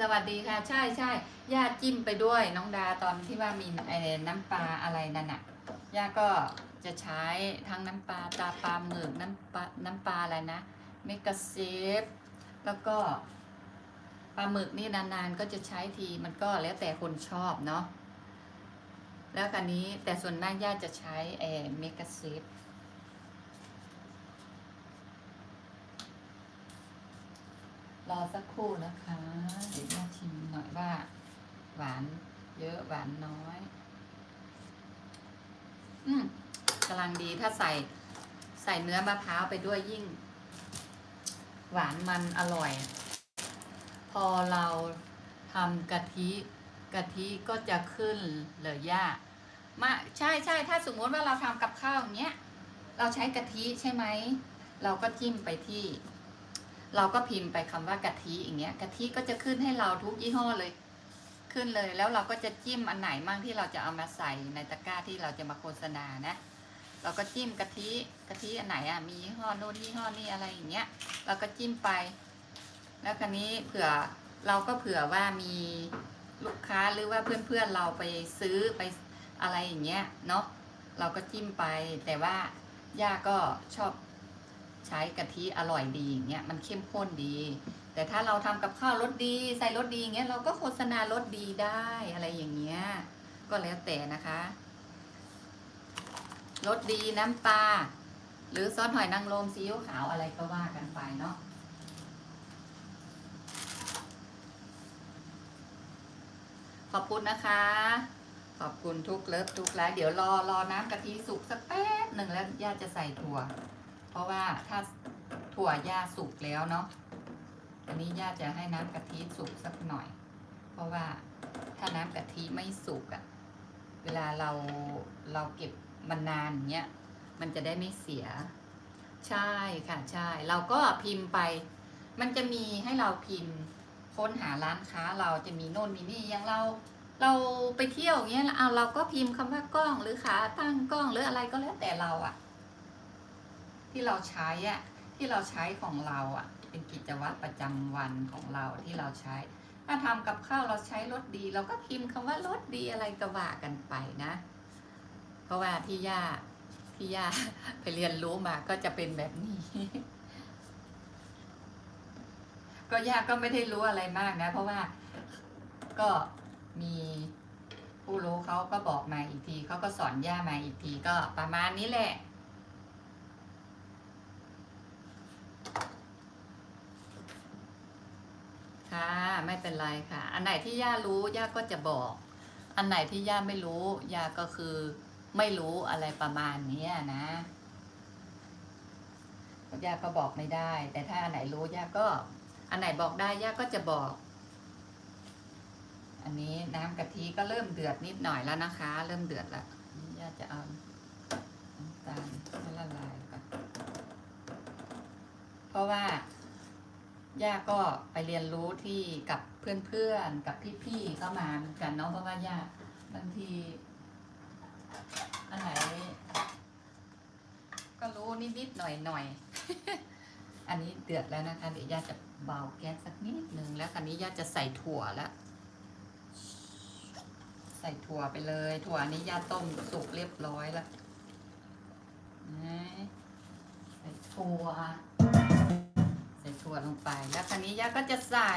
สวัสดีค่ะ ใช่ใช่ย่าจิ้มไปด้วยน้องดาตอนที่ว่ามีไอ้น้ำปลาอะไรนั่นน่ะย่าก็จะใช้ทั้งน้ำปลาตาปลาหมึกน้ำปลาน้ำปลาอะไรนะเมกาเซฟแล้วก็ปลาหมึกนี่นานๆก็จะใช้ทีมันก็แล้วแต่คนชอบเนาะแล้วกันนี้แต่ส่วนมากย่าจะใช้เอเมกาเซฟ รอสักครู่นะคะเดี๋ยวมาชิมหน่อยว่า หวานเยอะหวานน้อย อืมกำลังดีถ้าใส่ใส่เนื้อมะพร้าวไปด้วยยิ่ง หวานมันอร่อย พอเราทำกะทิกะทิก็จะขึ้นเลยย่ามาใช่ใช่ถ้าสมมติว่าเราทำกับข้าวอย่างเงี้ย เราใช้กะทิใช่ไหม เราก็จิ้มไปที่ เราก็พิมพ์ไปคำว่ากะทิอย่างเงี้ยกะทิก็จะขึ้นให้เราทุกยี่ห้อเลย ขึ้นเลยแล้วเราก็จะจิ้มอันไหนมั่งที่เราจะเอามาใส่ในตะกร้าที่เราจะมาโฆษณานะ เราก็จิ้มกะทิกะทิอันไหนอะมียี่ห้อโน้นยี่ห้อนี่อะไรอย่างเงี้ย เราก็จิ้มไป แล้วคันนี้เผื่อเราก็เผื่อว่ามีลูกค้าหรือว่าเพื่อนๆเราไปซื้อไปอะไรอย่างเงี้ยเนาะเราก็จิ้มไปแต่ว่าย่าก็ชอบ ใช้กะทิอร่อยดีอย่างเงี้ยมันเข้มข้นดี แต่ถ้าเราทำกับข้าวรสดี ใส่รสดีอย่างเงี้ยเราก็โฆษณารสดีได้อะไรอย่างเงี้ยก็แล้วแต่นะคะรสดีน้ำปลาหรือซอสหอยนางรมซีอิ๊วขาวอะไรก็ว่ากันไปเนาะขอบคุณนะคะ ขอบคุณทุกเลิฟทุกไลฟ์เดี๋ยวรอรอน้ำกะทิสุกสักแป๊บหนึ่งแล้วย่าจะใส่ถั่ว เพราะว่าถ้าถั่วย่าสุกแล้วเนาะอันนี้ย่าจะให้น้ำกะทิสุกสักหน่อย เพราะว่าถ้าน้ำกะทิไม่สุกอะเวลาเราเราเก็บมันนานเงี้ยมันจะได้ไม่เสีย ใช่ค่ะใช่ เราก็พิมพ์ไป มันจะมีให้เราพิมพ์ค้นหาร้านค้าเราจะมีโน่นมีนี่อย่างเราเราไปเที่ยวเงี้ยเอาเราก็พิมพ์คำว่ากล้องหรือขาตั้งกล้องหรืออะไรก็แล้วแต่เราอะ ที่เราใช้อะที่เราใช้ของเราอะเป็นกิจวัตรประจำวันของเราที่เราใช้ ถ้าทำกับข้าวเราใช้รสดี เราก็พิมพ์คำว่ารสดีอะไรก็ว่ากันไปนะ เพราะว่าที่ย่าที่ย่าไปเรียนรู้มาก็จะเป็นแบบนี้ก็ย่าก็ไม่ได้รู้อะไรมากนะ เพราะว่าก็มีผู้รู้เขาก็บอกมาอีกทีเขาก็สอนย่ามาอีกทีก็ประมาณนี้แหละ ค่ะไม่เป็นไรค่ะ อันไหนที่ย่ารู้ย่าก็จะบอก อันไหนที่ย่าไม่รู้ย่าก็คือไม่รู้อะไรประมาณนี้นะย่าก็บอกไม่ได้ แต่ถ้าอันไหนรู้ย่าก็ อันไหนบอกได้ย่าก็จะบอก อันนี้น้ำกะทิก็เริ่มเดือดนิดหน่อยแล้วนะคะ เริ่มเดือดแล้วย่าจะเอาน้ำตาลให้ละลาย เพราะว่า ย่าก็ไปเรียนรู้ที่กับเพื่อนๆ กับพี่ๆเข้ามาเหมือนกันเนาะเพราะว่าย่าบางทีอันไหนก็รู้นิดๆหน่อยๆ อันนี้เดือดแล้วนะคะ เดี๋ยวย่าจะเบาแก๊สสักนิดนึงแล้วคราวนี้ย่าจะใส่ถั่วแล้วใส่ถั่วไปเลย ถั่วนี้ย่าต้มสุกเรียบร้อยแล้วนะใส่ถั่ว ถั่วลงไป แล้วคราวนี้ย่าก็จะใส่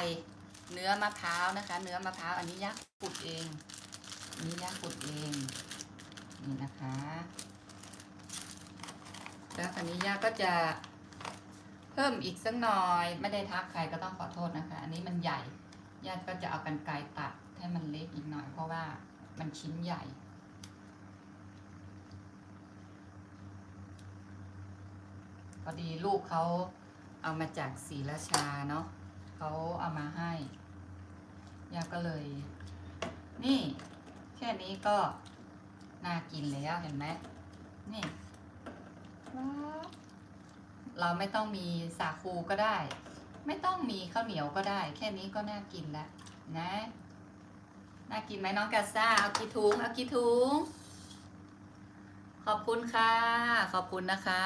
เนื้อมะพร้าวนะคะ เนื้อมะพร้าวอันนี้ย่าขุดเองอันนี้ย่าขุดเองนี่นะคะ แล้วคราวนี้ย่าก็จะเพิ่มอีกสักหน่อยไม่ได้ทักใครก็ต้องขอโทษนะคะ อันนี้มันใหญ่ย่าก็จะเอากันไกรตัดให้มันเล็กอีกหน่อย เพราะว่ามันชิ้นใหญ่พอดีลูกเขา เอามาจากศรีราชาเนาะเขาเอามาให้ย่าก็เลย นี่แค่นี้ก็น่ากินแล้วเห็นไหมนี่เราไม่ต้องมีสาคูก็ได้ ไม่ต้องมีข้าวเหนียวก็ได้ แค่นี้ก็น่ากินแล้วนะ น่ากินไหมน้องกาซ่าเอากี่ถุงเอากี่ถุงขอบคุณค่ะ ขอบคุณนะคะ